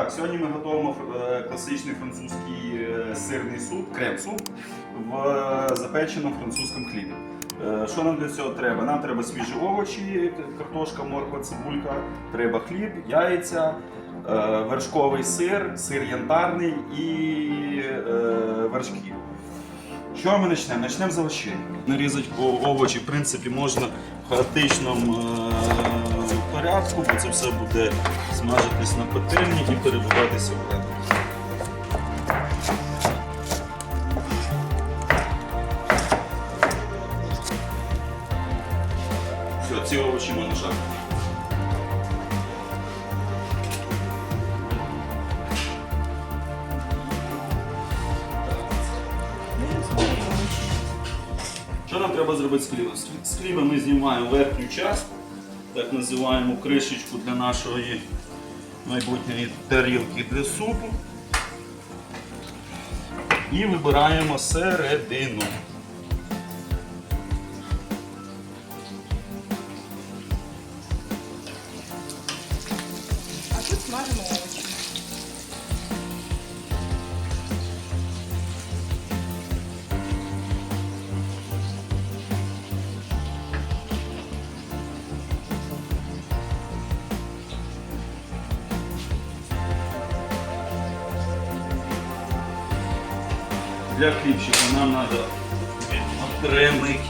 Так, сьогодні ми готуємо е, класичний французький е, сирний суп, крем-суп в е, запеченому французькому хлібі. Що нам для цього треба? Нам треба свіжі овочі, картошка, морква, цибулька, треба хліб, яйця, вершковий сир, сир янтарний і вершків. Що ми почнемо? Почнемо з овочей. Нарізати овочі, в принципі, можна в хаотичному е, порядку, бо це все буде смажитись на пательні і перебуватися в блендері. Все, ці овочі можна жарити. Треба зробити з хлібом? З хлі- ми знімаємо верхню частину, так називаємо кришечку для нашої майбутньої тарілки для супу. І вибираємо середину. Для хлібчика нам треба окремий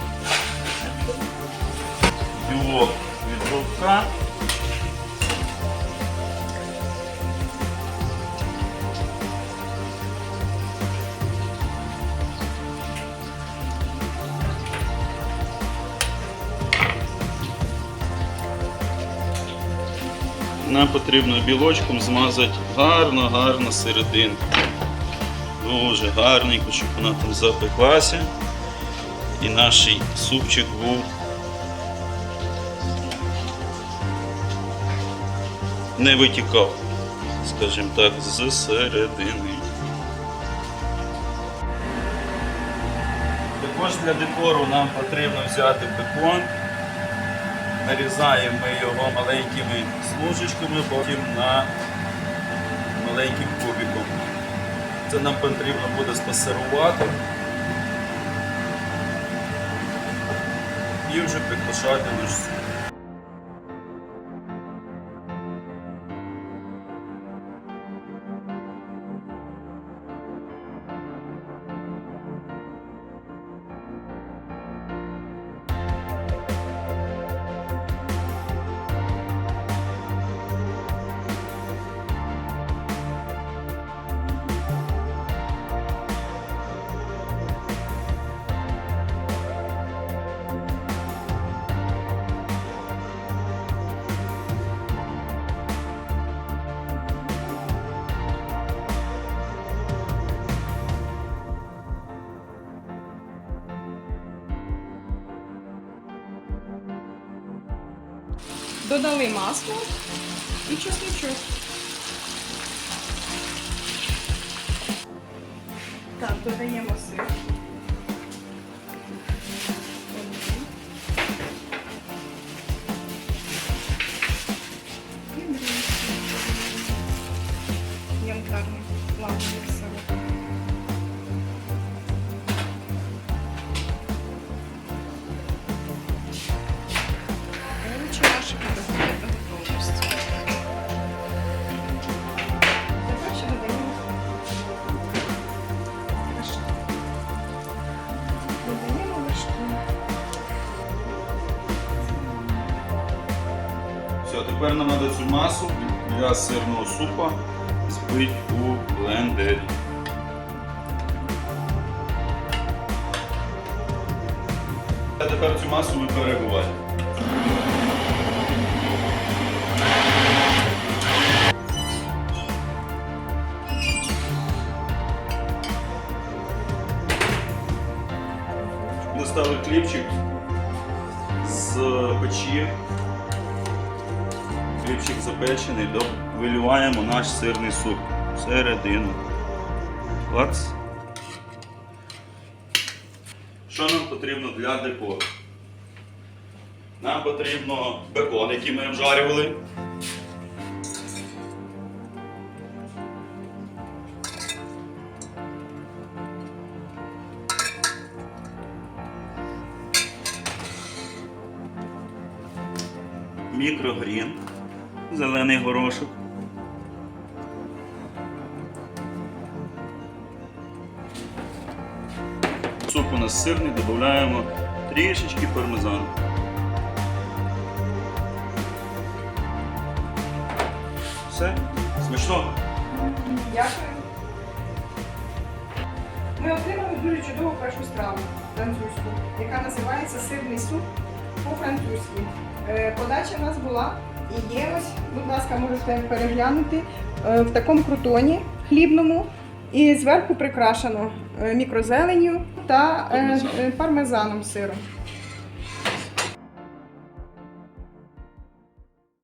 білок від жовтка. Нам потрібно білочком змазати гарно-гарно серединку. Дуже гарненько, щоб вона там запеклася. І наш супчик був не витікав, скажімо так, з середини. Також для декору нам потрібно взяти бекон. Нарізаємо ми його маленькими смужечками, потім на маленьким кубиком. Це нам потрібно буде спасирувати і вже приглашати наш Додали масло і чесничок. Так, додаємо сир. І. Янтарний плавний тепер нам треба цю масу для сирного супа збити у блендері. А тепер цю масу ми перебуваємо. Достали хлібчик з печі хлібчик запечений, виливаємо наш сирний суп всередину. Клац. Що нам потрібно для декору? Нам потрібно бекон, який ми обжарювали. Мікрогрін зелений горошок. Суп у нас сирний, додаємо трішечки пармезану. Все, смачного. Дякую. Ми отримали дуже чудову першу страву французьку, яка називається сирний суп по-французьки. Е, Подача в нас була і є ось, будь ласка, можете переглянути е, в такому крутоні хлібному. І зверху прикрашено мікрозеленю мікрозеленню та е, е, пармезаном сиром.